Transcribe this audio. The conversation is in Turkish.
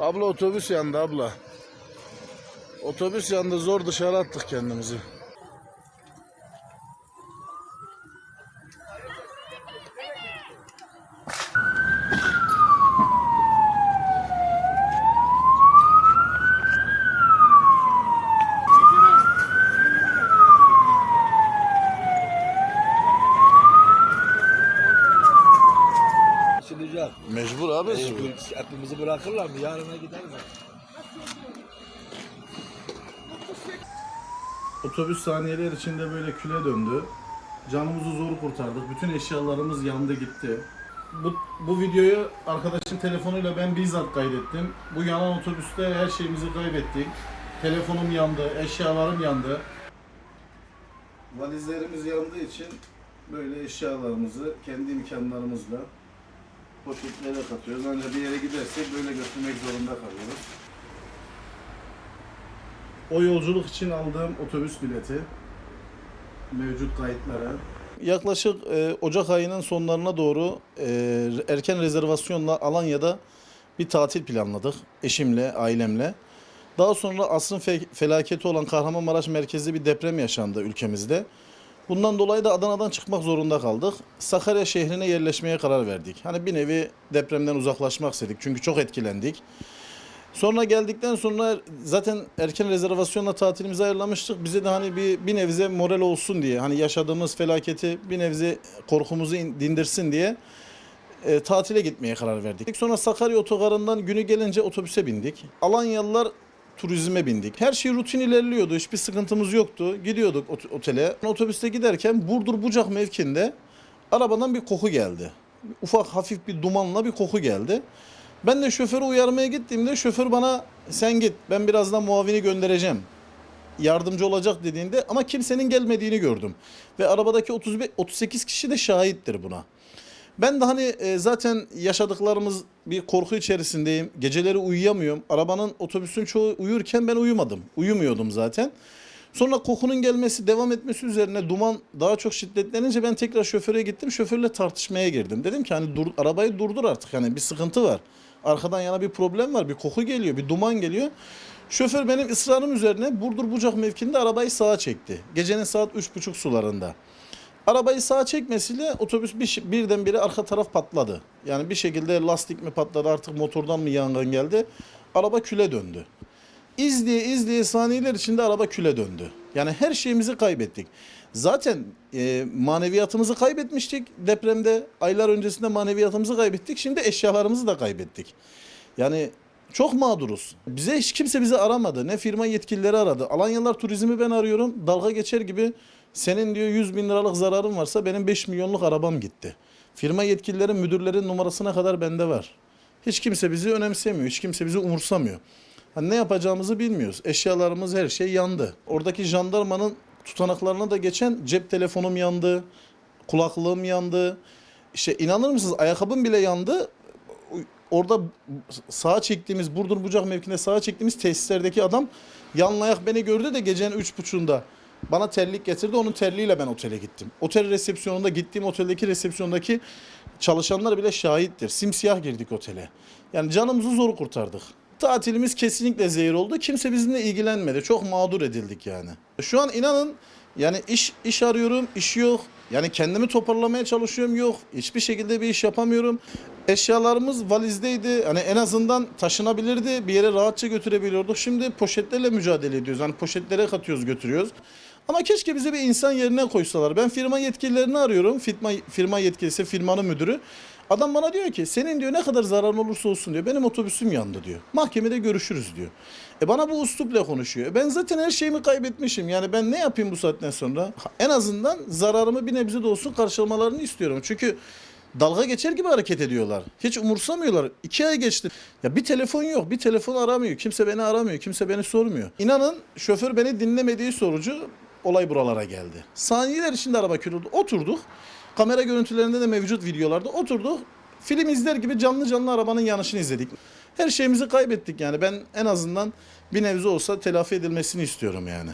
Abla otobüs yandı abla. Otobüs yandı zor dışarı attık kendimizi. Mecbur abi. Mecbur hepimizi bırakırlar mı? Yarına gider mi? Otobüs saniyeler içinde böyle küle döndü. Canımızı zor kurtardık. Bütün eşyalarımız yandı gitti. Bu, bu videoyu arkadaşın telefonuyla ben bizzat kaydettim. Bu yanan otobüste her şeyimizi kaybettik. Telefonum yandı, eşyalarım yandı. Valizlerimiz yandığı için böyle eşyalarımızı kendi imkanlarımızla poşetlere katıyoruz. Ancak bir yere gidersek böyle götürmek zorunda kalıyoruz. O yolculuk için aldığım otobüs bileti mevcut kayıtlara. Yaklaşık e, Ocak ayının sonlarına doğru e, erken rezervasyonla Alanya'da bir tatil planladık eşimle, ailemle. Daha sonra asrın fe- felaketi olan Kahramanmaraş merkezli bir deprem yaşandı ülkemizde. Bundan dolayı da Adana'dan çıkmak zorunda kaldık. Sakarya şehrine yerleşmeye karar verdik. Hani bir nevi depremden uzaklaşmak istedik çünkü çok etkilendik. Sonra geldikten sonra zaten erken rezervasyonla tatilimizi ayarlamıştık. Bize de hani bir, bir nebze moral olsun diye hani yaşadığımız felaketi bir nebze korkumuzu in- dindirsin diye e, tatile gitmeye karar verdik. Sonra Sakarya otogarından günü gelince otobüse bindik. Alanyalılar turizme bindik. Her şey rutin ilerliyordu. Hiçbir sıkıntımız yoktu. Gidiyorduk ot- otele. Otobüste giderken Burdur Bucak mevkinde arabadan bir koku geldi. Ufak hafif bir dumanla bir koku geldi. Ben de şoförü uyarmaya gittiğimde şoför bana sen git ben birazdan muavini göndereceğim. Yardımcı olacak dediğinde ama kimsenin gelmediğini gördüm. Ve arabadaki 35, 38 kişi de şahittir buna. Ben de hani e, zaten yaşadıklarımız bir korku içerisindeyim. Geceleri uyuyamıyorum. Arabanın otobüsün çoğu uyurken ben uyumadım. Uyumuyordum zaten. Sonra kokunun gelmesi, devam etmesi üzerine duman daha çok şiddetlenince ben tekrar şoföre gittim. Şoförle tartışmaya girdim. Dedim ki hani dur, arabayı durdur artık. Hani bir sıkıntı var. Arkadan yana bir problem var. Bir koku geliyor, bir duman geliyor. Şoför benim ısrarım üzerine Burdur Bucak mevkinde arabayı sağa çekti. Gecenin saat üç buçuk sularında. Arabayı sağa çekmesiyle otobüs bir, birdenbire arka taraf patladı. Yani bir şekilde lastik mi patladı artık motordan mı yangın geldi. Araba küle döndü. İzleye izleye saniyeler içinde araba küle döndü. Yani her şeyimizi kaybettik. Zaten e, maneviyatımızı kaybetmiştik depremde. Aylar öncesinde maneviyatımızı kaybettik. Şimdi eşyalarımızı da kaybettik. Yani çok mağduruz. Bize hiç kimse bizi aramadı. Ne firma yetkilileri aradı. Alanyalılar turizmi ben arıyorum. Dalga geçer gibi senin diyor 100 bin liralık zararın varsa benim 5 milyonluk arabam gitti. Firma yetkililerin müdürlerin numarasına kadar bende var. Hiç kimse bizi önemsemiyor. Hiç kimse bizi umursamıyor. Hani ne yapacağımızı bilmiyoruz. Eşyalarımız her şey yandı. Oradaki jandarmanın tutanaklarına da geçen cep telefonum yandı. Kulaklığım yandı. İşte inanır mısınız ayakkabım bile yandı. Orada sağa çektiğimiz Burdur Bucak mevkinde sağa çektiğimiz tesislerdeki adam yan ayak beni gördü de gecenin üç buçuğunda bana terlik getirdi. Onun terliğiyle ben otele gittim. Otel resepsiyonunda gittiğim oteldeki resepsiyondaki çalışanlar bile şahittir. Simsiyah girdik otele. Yani canımızı zor kurtardık. Tatilimiz kesinlikle zehir oldu. Kimse bizimle ilgilenmedi. Çok mağdur edildik yani. Şu an inanın yani iş iş arıyorum, iş yok. Yani kendimi toparlamaya çalışıyorum, yok. Hiçbir şekilde bir iş yapamıyorum. Eşyalarımız valizdeydi. Hani en azından taşınabilirdi. Bir yere rahatça götürebiliyorduk. Şimdi poşetlerle mücadele ediyoruz. Hani poşetlere katıyoruz, götürüyoruz. Ama keşke bizi bir insan yerine koysalar. Ben firma yetkililerini arıyorum. Firma, firma yetkilisi, firmanın müdürü. Adam bana diyor ki senin diyor ne kadar zararın olursa olsun diyor. Benim otobüsüm yandı diyor. Mahkemede görüşürüz diyor. E bana bu uslupla konuşuyor. E ben zaten her şeyimi kaybetmişim. Yani ben ne yapayım bu saatten sonra? En azından zararımı bir nebze de olsun karşılamalarını istiyorum. Çünkü dalga geçer gibi hareket ediyorlar. Hiç umursamıyorlar. İki ay geçti. Ya bir telefon yok. Bir telefon aramıyor. Kimse beni aramıyor. Kimse beni sormuyor. İnanın şoför beni dinlemediği sorucu olay buralara geldi. Saniyeler içinde araba kürüldü. Oturduk. Kamera görüntülerinde de mevcut videolarda oturduk. Film izler gibi canlı canlı arabanın yanışını izledik. Her şeyimizi kaybettik yani. Ben en azından bir nebze olsa telafi edilmesini istiyorum yani.